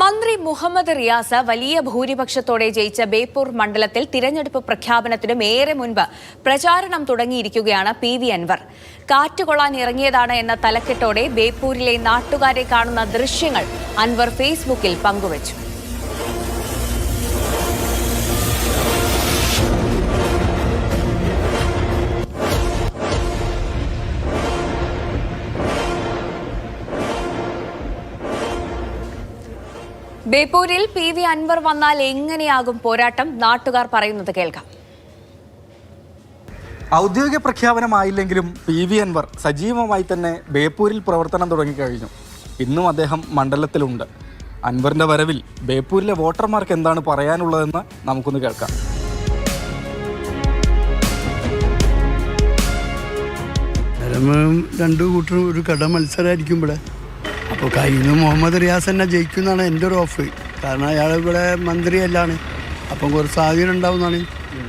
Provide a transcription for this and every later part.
മന്ത്രി മുഹമ്മദ് റിയാസ് വലിയ ഭൂരിപക്ഷത്തോടെ ജയിച്ച ബേപ്പൂർ മണ്ഡലത്തിൽ തിരഞ്ഞെടുപ്പ് പ്രഖ്യാപനത്തിനും ഏറെ മുൻപ് പ്രചാരണം തുടങ്ങിയിരിക്കുകയാണ് പി വി അൻവർ. കാറ്റുകൊള്ളാൻ ഇറങ്ങിയതാണ് എന്ന തലക്കെട്ടോടെ ബേപ്പൂരിലെ നാട്ടുകാരെ കാണുന്ന ദൃശ്യങ്ങൾ അൻവർ ഫേസ്ബുക്കിൽ പങ്കുവച്ചു. ബേപ്പൂരിൽ പി വി അൻവർ വന്നാൽ എങ്ങനെയാകും പോരാട്ടം? നാട്ടുകാർ പറയുന്നത് കേൾക്കാം. ഔദ്യോഗിക പ്രഖ്യാപനമായില്ലെങ്കിലും പി വി അൻവർ സജീവമായി തന്നെ ബേപ്പൂരിൽ പ്രവർത്തനം തുടങ്ങിക്കഴിഞ്ഞു. ഇന്നും അദ്ദേഹം മണ്ഡലത്തിലുണ്ട്. അൻവറിന്റെ വരവിൽ ബേപ്പൂരിലെ വോട്ടർമാർക്ക് എന്താണ് പറയാനുള്ളതെന്ന് നമുക്കൊന്ന് കേൾക്കാം. രണ്ടു കൂട്ടരും ഒരു കട മത്സരമായിരിക്കും ഇവിടെ അപ്പോൾ കയ്യിൽ മുഹമ്മദ് റിയാസ് തന്നെ ജയിക്കുന്നതാണ് എന്റെ ഒരു ഓഫ് കാരണം അയാൾ ഇവിടെ മന്ത്രിയല്ലാണ്. അപ്പം കുറച്ച് സ്വാധീനം ഉണ്ടാവുന്നതാണ്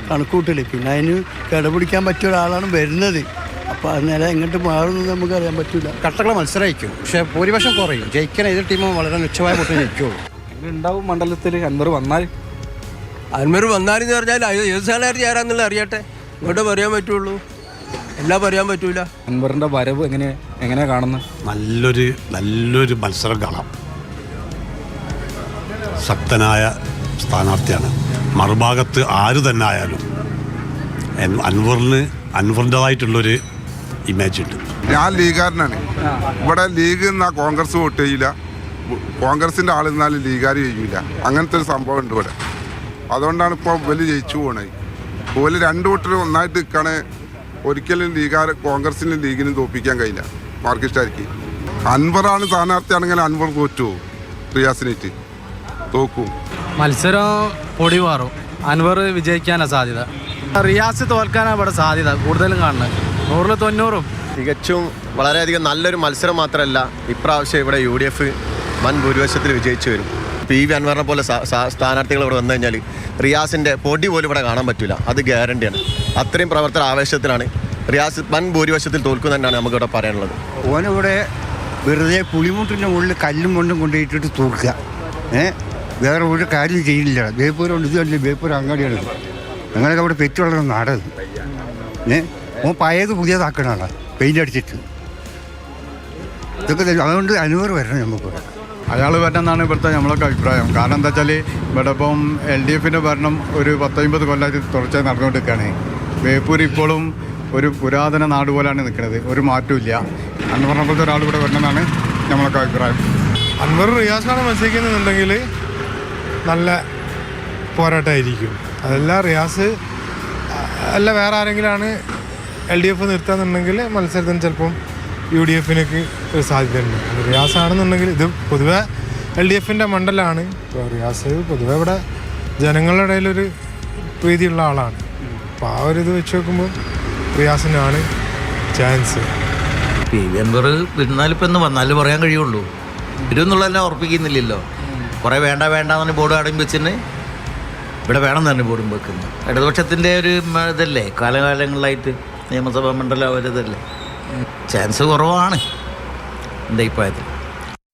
കണക്കൂട്ടൽ പിന്നെ അതിന് കിടപിടിക്കാൻ പറ്റിയ ഒരാളാണ് വരുന്നത്. അപ്പോൾ അത് നില എങ്ങോട്ട് മാറുന്നത് നമുക്ക് അറിയാൻ പറ്റില്ല കട്ടകളെ മത്സരമായിരിക്കും പക്ഷേ ഭൂരിപക്ഷം കുറയും. ജയിക്കണ ഏത് ടീമും വളരെ മെച്ചമായ പൊട്ടി ജയിക്കുള്ളൂ ഉണ്ടാവും മണ്ഡലത്തിൽ അൻവർ വന്നാൽ? അന്മർ വന്നാലെന്ന് പറഞ്ഞാൽ അത് ഏത് സ്ഥാനാർത്ഥി ആരാന്നുള്ളത് അറിയട്ടെ. ഇങ്ങോട്ട് പറയാൻ പറ്റുള്ളൂ. എല്ലാം പറയാൻ പറ്റൂല. അൻവറിന്റെ വരവ് എങ്ങനെ? എങ്ങനെ കാണുന്നത് നല്ലൊരു നല്ലൊരു മത്സരം കാണാം. ശക്തനായ സ്ഥാനാർത്ഥിയാണ്. മറുഭാഗത്ത് ആര് തന്നെ ആയാലും അൻവറിന് അൻവറിന്റെതായിട്ടുള്ളൊരു ഇമേജ് ഉണ്ട്. ഞാൻ ലീഗുകാരനാണ് ഇവിടെ ലീഗ് നിന്നാ കോൺഗ്രസ് വോട്ട് ചെയ്യില്ല. കോൺഗ്രസിന്റെ ആൾ നിന്നാലും ലീഗുകാർ ചെയ്യൂല അങ്ങനത്തെ ഒരു സംഭവം ഉണ്ട് ഇവിടെ. അതുകൊണ്ടാണ് ഇപ്പോൾ വലിയ ജയിച്ചു പോണേ ഓൽ രണ്ടു കൂട്ടരും ഒന്നായിട്ട് നിൽക്കുകയാണെങ്കിൽ ഒരിക്കലും ലീഗുകാർ കോൺഗ്രസിനും ലീഗിനും തോപ്പിക്കാൻ കഴിയില്ല. മാർക്കിസ്റ്റാർക്ക് അൻവറാണ് സ്ഥാനാർത്ഥിയാണെങ്കിൽ അൻവർ തോറ്റു. റിയാസിനേറ്റ്. തോക്കും. മത്സരം പൊടി മാറും അൻവർ വിജയിക്കാനാണ് സാധ്യത. റിയാസ് തോൽക്കാനാണ് ഇവിടെ സാധ്യത കൂടുതലും കാണുന്നത്. നൂറിൽ തൊണ്ണൂറും. തികച്ചും വളരെയധികം നല്ലൊരു മത്സരം മാത്രമല്ല ഇപ്രാവശ്യം ഇവിടെ യു ഡി എഫ് വൻ ഭൂരിപക്ഷത്തിൽ വിജയിച്ചു വരും. പി വി അൻവറിനെ പോലെ സ്ഥാ- സ്ഥാ- സ്ഥാനാർത്ഥികൾ ഇവിടെ വന്നു കഴിഞ്ഞാൽ റിയാസിന്റെ പൊടി പോലും ഇവിടെ കാണാൻ പറ്റില്ല അത് ഗ്യാരണ്ടിയാണ് അത്രയും പ്രവർത്തന ആവേശത്തിലാണ് റിയാസ് വൻ ഭൂരിപക്ഷത്തിൽ തോൽക്കും തന്നെയാണ് നമുക്കിവിടെ പറയാനുള്ളത്. ഓനിവിടെ വെറുതെ പുളിമുട്ടിന്റെ മുകളിൽ കല്ലും കൊണ്ടും കൊണ്ടുപോയിട്ടിട്ട് തോൽക്കുക. ഏ? വേറെ ഒരു കാര്യം ചെയ്യില്ല. ബേപ്പൂരുണ്ട് ഇതല്ലേ ബേപ്പൂർ അങ്ങാടിയാണ്. ഞങ്ങളൊക്കെ അവിടെ പെറ്റ് വളർന്ന നാടത് ഏ? ഓൻ പഴയത് പുതിയതാക്കണാണ് പെയിന്റ് അടിച്ചിട്ട്. ഇതൊക്കെ. അതുകൊണ്ട് അനുവർ വരണം നമുക്ക്. അയാൾ വരണമെന്നാണ് ഇവിടുത്തെ നമ്മളൊക്കെ അഭിപ്രായം. കാരണം എന്താ വെച്ചാൽ ഇവിടെ ഇപ്പം എൽ ഡി എഫിന്റെ ഭരണം ഒരു പത്തൊമ്പത് കൊല്ലമായിട്ട് തുടർച്ചയായി നടന്നുകൊണ്ടിരിക്കുകയാണ്. ബേപ്പൂർ ഇപ്പോഴും ഒരു പുരാതന നാട് പോലെയാണ് നിൽക്കുന്നത്. ഒരു മാറ്റമില്ല അന്ന് പറഞ്ഞപ്പോഴത്തെ ഒരാൾ ഇവിടെ വരണമെന്നാണ് നമ്മളൊക്കെ അഭിപ്രായം. അൻവർ റിയാസാണ് മത്സരിക്കുന്നുണ്ടെങ്കിൽ നല്ല പോരാട്ടമായിരിക്കും. അതല്ല റിയാസ് അല്ല വേറെ ആരെങ്കിലാണ് എൽ ഡി എഫ് നിർത്താന്നുണ്ടെങ്കിൽ മത്സരത്തിന് ചിലപ്പം യു ഡി എഫിനൊക്കെ ഒരു സാധ്യതയുണ്ട്. റിയാസ് ആണെന്നുണ്ടെങ്കിൽ ഇത് പൊതുവെ എൽ ഡി എഫിന്റെ മണ്ഡലമാണ് ഇപ്പോൾ റിയാസ് പൊതുവെ ഇവിടെ ജനങ്ങളുടെ ഇടയിലൊരു പ്രീതിയുള്ള ആളാണ്. അപ്പോൾ ആ ഒരു ഇത് വെച്ച് നോക്കുമ്പോൾ റിയാസിനാണ് ചാൻസ്. പി വി അൻവർ വരുന്നാലിപ്പോൾ എന്ന് വന്നാലും പറയാൻ കഴിയുള്ളൂ. വരുമെന്നുള്ളതെല്ലാം ഉറപ്പിക്കുന്നില്ലല്ലോ. കുറേ വേണ്ട വേണ്ട എന്ന് ബോർഡ് ആടും വെച്ചിന് ഇവിടെ വേണം തന്നെ ബോർഡും വെക്കുന്നത് ഇടതുപക്ഷത്തിന്റെ ഒരു ഇതല്ലേ കാലകാലങ്ങളായിട്ട് നിയമസഭാ മണ്ഡലം അവരിതല്ലേ. ചാൻസ് കുറവാണ്. എന്റെ അഭിപ്രായത്തിൽ.